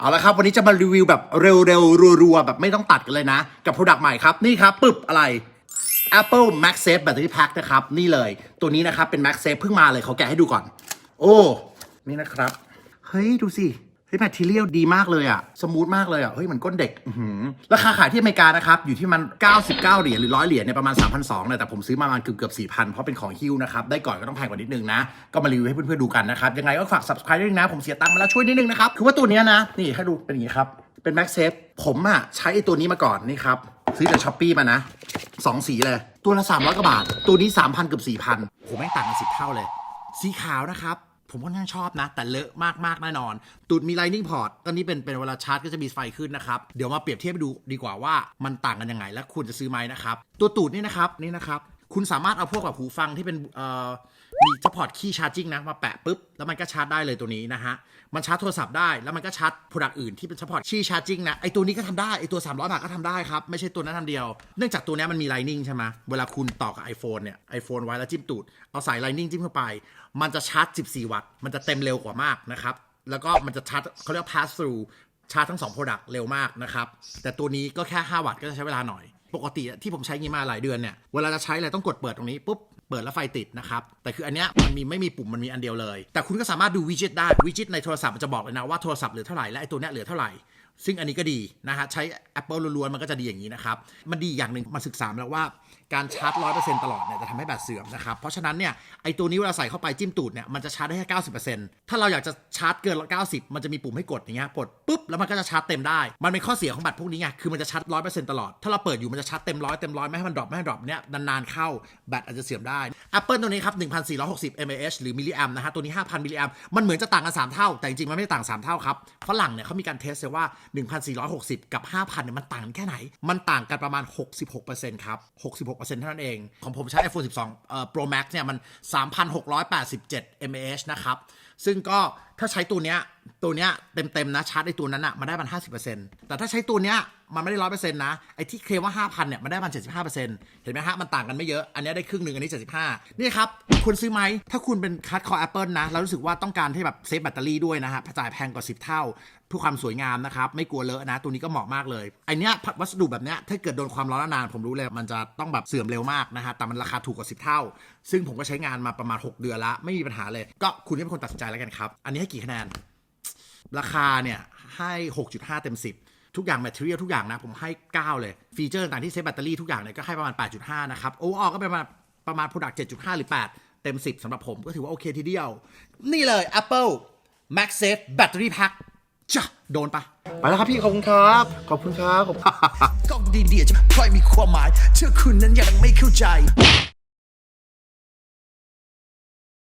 เอาละครับ วันนี้จะมารีวิวแบบเร็วๆรัวๆแบบไม่ต้องตัดกันเลยนะ กับโปรดักต์ใหม่ครับ นี่ครับปึ๊บอะไร Apple MagSafe Battery Pack นะครับ นี่เลย ตัวนี้นะครับ เป็น MagSafe เพิ่งมาเลยเขาแกะให้ดูก่อน โอ้ นี่นะครับ เฮ้ย ดูสิ เฮ้ยแมทเทียลดีมากเลยอะสมูทมากเลยอะเฮ้ยเหมือนก้นเด็กอืราคาขายที่อเมริกานะครับ อยู่ที่มัน 99 เหรียญหรือ 100 เหรียญเนี่ยประมาณ 3,200นี่ยแต่ผมซื้อมาประมาณเกือบเกือบ4,000 เพราะเป็นของฮิ้วนะครับ ได้ก่อนก็ต้องแพงกว่านิดนึงนะ ก็มารีวิวให้เพื่อนๆดูกันนะครับ ยังไงก็ฝาก subscribe ด้วยนะ ผมเสียตังค์มาแล้วช่วยนิดนึงนะครับ คือว่าตัวนี้นะ นี่ให้ดูเป็นอย่างนี้ครับ เป็น MagSafe ผมอะใช้ไอ้ตัวนี้มาก่อนนี่ครับ ซื้อจากช้อปปี้มานะสองสีเลย ตัวละ300กว่าบาท ตัวนี้3,000เกือบ4,000โหแม่งต่างกัน10เท่าเลย สีขาวนะครับ ผมค่อนข้างชอบนะ แต่เลอะมากมากแน่นอน ตูดมี Lightning Port ตอนนี้เป็นเป็นเวลาชาร์จก็จะมีไฟขึ้นนะครับ เดี๋ยวมาเปรียบเทียบดูดีกว่าว่ามันต่างกันยังไง และควรจะซื้อไหมนะครับ ตัวตูดนี่นะครับนี่นะครับ คุณสามารถเอาพวกแบบหูฟังที่เป็นมีซัพพอร์ตคีย์ชาร์จิ่งนะมาแปะปุ๊บ แล้วมันก็ชาร์จได้เลยตัวนี้นะฮะ มันชาร์จโทรศัพท์ได้แล้วมันก็ชาร์จโปรดักต์อื่นที่เป็นซัพพอร์ตคีย์ชาร์จิ่งนะไอตัวนี้ก็ทำได้ไอตัว 300 บาทก็ทำได้ครับ ไม่ใช่ตัวนั้นทำเดียว เนื่องจากตัวนี้มันมี Lightning ใช่ไหมเวลาคุณต่อกับ iPhone เนี่ย iPhone ไว้แล้วจิ้มตูด เอาสาย Lightning จิ้มเข้าไป มันจะชาร์จ 14 วัตต์มันจะเต็มเร็วกว่ามากนะครับแล้วก็มันจะชาร์จเขาเรียกว่า pass through ชาร์จทั้ง2 Product เร็วมากนะครับแต่ตัวนี้ก็แค่ 5 วัตต์ก็จะใช้เวลาหน่อย ปกติที่ผมใช้งี้มาหลายเดือนเนี่ยเวลาจะใช้อะไรต้องกดเปิดตรงนี้ปุ๊บเปิดแล้วไฟติดนะครับแต่คืออันเนี้ยมันมีไม่มีปุ่มมันมีอันเดียวเลย แต่คุณก็สามารถดูวิจิตได้วิจิตในโทรศัพท์มันจะบอกเลยนะว่าโทรศัพท์เหลือเท่าไหร่และไอตัวเนี้ยเหลือเท่าไหร่ ซึ่งอันนี้ก็ดีนะฮะใช้ Apple ล้วนๆมันก็จะดีอย่างนี้นะครับ มันดีอย่างหนึ่งมาศึกษาแล้วว่าการชาร์จ100%ตลอดเนี่ยจะทำให้แบตเสื่อมนะครับ เพราะฉะนั้นเนี่ยไอตัวนี้เวลาใส่เข้าไปจิ้มตูดเนี่ยมันจะชาร์จได้แค่90%ถ้าเราอยากจะชาร์จเกิน90มันจะมีปุ่มให้กดอย่างเงี้ยกดปุ๊บแล้วมันก็จะชาร์จเต็มได้ มันเป็นข้อเสียของแบตรพวกนี้ไงคือมันจะชาร์จร้อยเปอร์เซ็นตลอดถ้าเราเปิดอยู่มันจะชาร์จเต็มร้อยเต็มร้อยไม่ให้มันดรอปไม่ให้ดรอปเนี่ยนานๆเข้าแบตอาจจะเสื่อมได้ Apple ตัวนี้ครับ1,460 mAh หรือมิลลิแอมนะฮะตัวนี้ 5,000มิลลิแอมมันเหมือนจะต่างกัน3เท่า แต่จริงๆมันไม่ได้ต่าง 3 เท่าครับฝรั่งเนี่ยเขามีการเทสเลยว่า1,460 กับ 5,000เนี่ยมันต่างแค่ไหน มันต่างกันประมาณ 66%ครับ 66%เท่านั้นเอง ของผมใช้ iPhone 12 เอ่อ Pro Max เนี่ยมัน 3,687 mAh นะครับ ซึ่งก็ ถ้าใช้ตัวเนี้ยตัวเนี้ยเต็มๆนะชาร์จไอตัวนั้นอะมันได้มัน50%แต่ถ้าใช้ตัวเนี้ยมันไม่ได้ร้อยเปอร์เซ็นต์นะไอที่เคลมว่า5,000เนี่ยมันได้มัน75%เปอร์เซ็นต์เห็นไหมฮะมันต่างกันไม่เยอะอันนี้ได้ครึ่งหนึ่งอันนี้75นี่ครับคุณซื้อไหมถ้าคุณเป็นคัดคอ Apple นะแล้วรู้สึกว่าต้องการให้แบบเซฟแบตเตอรี่ด้วยนะฮะจ่ายแพงกว่า10เท่าเพื่อความสวยงามนะครับไม่กลัวเลอะนะ ตัวนี้ก็เหมาะมากเลยไอเนี้ยวัสดุแบบเนี้ยถ้าเกิดโดนความร้อนนานผมรู้เลยมันจะต้องแบบเสื่อมเร็วมากนะฮะแต่มันราคาถูกกว่า10เท่า ซึ่งผมก็ใช้งานมาประมาณ 6 เดือนละไม่มีปัญหาเลย ก็คุณที่เป็นคนตัดสินใจแล้วกันครับอันนี้ให้กี่คะแนน ราคาเนี่ยให้ 6.5 เต็ม 10 ทุกอย่างแมทเทียลทุกอย่างนะ ผมให้ 9 เลย ฟีเจอร์ต่างๆที่เซฟแบตเตอรี่ทุกอย่างเนี่ยก็ให้ประมาณ 8.5 นะครับ โอเวอร์ก็เป็นประมาณประมาณ Product 7.5 หรือ 8 เต็ม 10สำหรับผมก็ถือว่าโอเคทีเดียว นี่เลย Apple MagSafe Battery Pack จ้ะโดนปะไปแล้วครับพี่ ขอบคุณครับ ขอบคุณครับขอบคุณก็ดีๆจะไม่ค่อยมีความหมายถ้าคุณนั้นยังไม่เข้าใจ